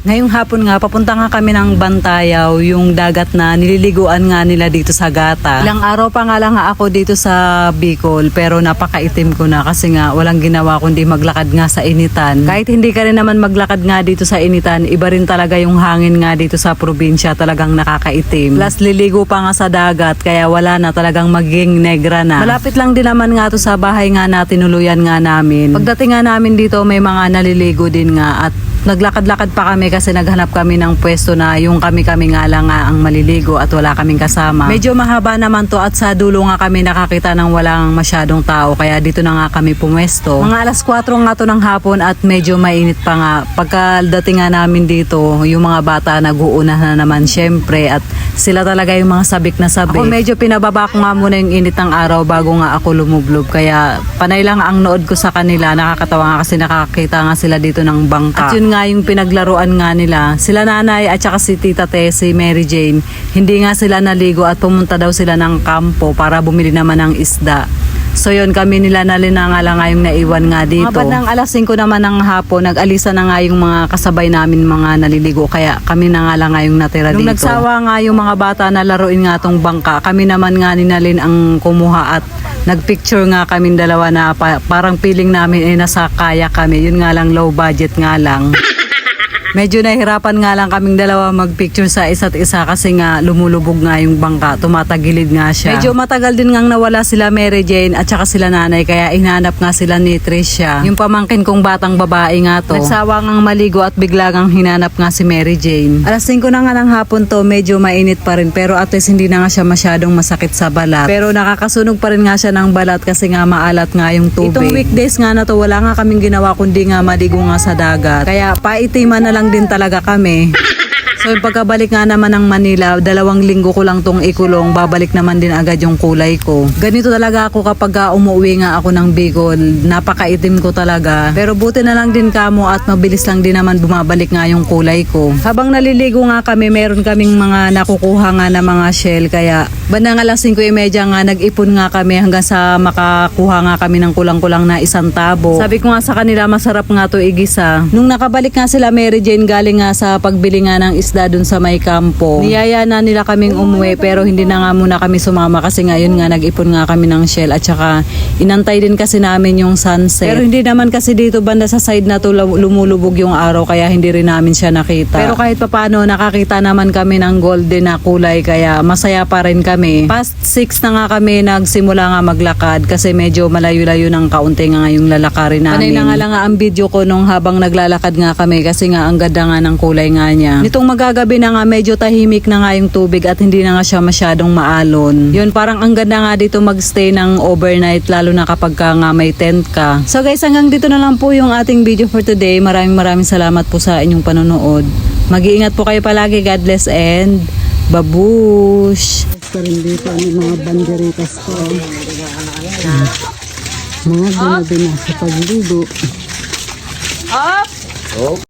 Ngayong hapon nga, papunta nga kami ng Bantayaw, yung dagat na nililiguan nga nila dito sa Gata. Ilang araw pa nga lang ako dito sa Bicol, pero napakaitim ko na kasi nga walang ginawa kundi maglakad nga sa initan. Kahit hindi ka rin naman maglakad nga dito sa initan, iba rin talaga yung hangin nga dito sa probinsya, talagang nakakaitim. Plus liligo pa nga sa dagat, kaya wala na talagang maging negra na. Malapit lang din naman nga to sa bahay nga na tinuluyan nga namin. Pagdating nga namin dito, may mga naliligo din nga at Naglakad-lakad pa kami kasi naghanap kami ng pwesto na yung kami-kami nga lang ang maliligo at wala kaming kasama. Medyo mahaba naman to at sa dulo nga kami nakakita ng walang masyadong tao kaya dito na nga kami pumwesto. Mga alas 4 nga to ng hapon at medyo mainit pa nga. Pagkadating nga namin dito, yung mga bata nag-uuna na naman syempre at sila talaga yung mga sabik na sabik. Ako medyo pinababa ko nga muna yung init ng araw bago nga ako lumublob kaya panay lang ang nood ko sa kanila. Nakakatawa nga kasi nakakita nga sila dito ng bangka. At yun nga yung pinaglaruan nga nila. Sila nanay at saka si tita Tess, si Mary Jane, hindi nga sila naligo at pumunta daw sila ng kampo para bumili naman ng isda. So yun, kami nila na nga nga yung naiwan nga dito. Mga bandang alas 5 naman ng hapon, nag-alisa na nga yung mga kasabay namin mga naliligo. Kaya kami na nga lang nga yung natira Nung dito. nagsawa nga yung mga bata na laruin nga tong bangka, kami naman nga ninalin ang kumuha at nagpicture nga kami dalawa na pa- parang feeling namin eh nasa kaya kami. Yun nga lang low budget nga lang. Medyo nahirapan nga lang kaming dalawa magpicture sa isa't isa kasi nga lumulubog nga yung bangka, tumatagilid nga siya. Medyo matagal din ngang nawala sila Mary Jane at saka sila nanay kaya hinanap nga sila ni Tricia. Yung pamangkin kong batang babae nga to. Nagsawa ngang maligo at bigla ngang hinanap nga si Mary Jane. Alas 5 na nga ng hapon to, medyo mainit pa rin pero at least hindi na nga siya masyadong masakit sa balat. Pero nakakasunog pa rin nga siya ng balat kasi nga maalat nga yung tubig. Itong weekdays nga na to, wala nga kaming ginawa kundi nga maligo nga sa dagat. Kaya paitiman na lang din talaga kami. So pagkabalik nga naman ng Manila, dalawang linggo ko lang tong ikulong, babalik naman din agad yung kulay ko. Ganito talaga ako kapag umuwi nga ako ng Bicol, napakaitim ko talaga. Pero buti na lang din kamo at mabilis lang din naman bumabalik nga yung kulay ko. Habang naliligo nga kami, meron kaming mga nakukuha nga na mga shell, kaya bandang alas 5.30 nga nag-ipon nga kami hanggang sa makakuha nga kami ng kulang-kulang na isang tabo. Sabi ko nga sa kanila, masarap nga to igisa. Nung nakabalik nga sila Mary Jane galing nga sa pagbili nga ng isda dun sa may kampo. Niyaya na nila kaming umuwi pero hindi na nga muna kami sumama kasi ngayon nga nag-ipon nga kami ng shell at saka inantay din kasi namin yung sunset. Pero hindi naman kasi dito banda sa side na to lu- lumulubog yung araw kaya hindi rin namin siya nakita. Pero kahit papano nakakita naman kami ng golden na kulay kaya masaya pa rin kami. Past 6 na nga kami nagsimula nga maglakad kasi medyo malayo-layo ng kaunti nga yung lalakarin namin. Panay na nga lang nga ang video ko nung habang naglalakad nga kami kasi nga ang ganda nga ng kulay nga niya. Nitong magagabi na nga medyo tahimik na nga yung tubig at hindi na nga siya masyadong maalon. Yun parang ang ganda nga dito magstay ng overnight lalo na kapag ka nga may tent ka. So guys hanggang dito na lang po yung ating video for today. Maraming maraming salamat po sa inyong panonood. Mag-iingat po kayo palagi. God bless and babush! Pa rin dito ang mga banderitas ko. Mga gano'n din sa pagligo.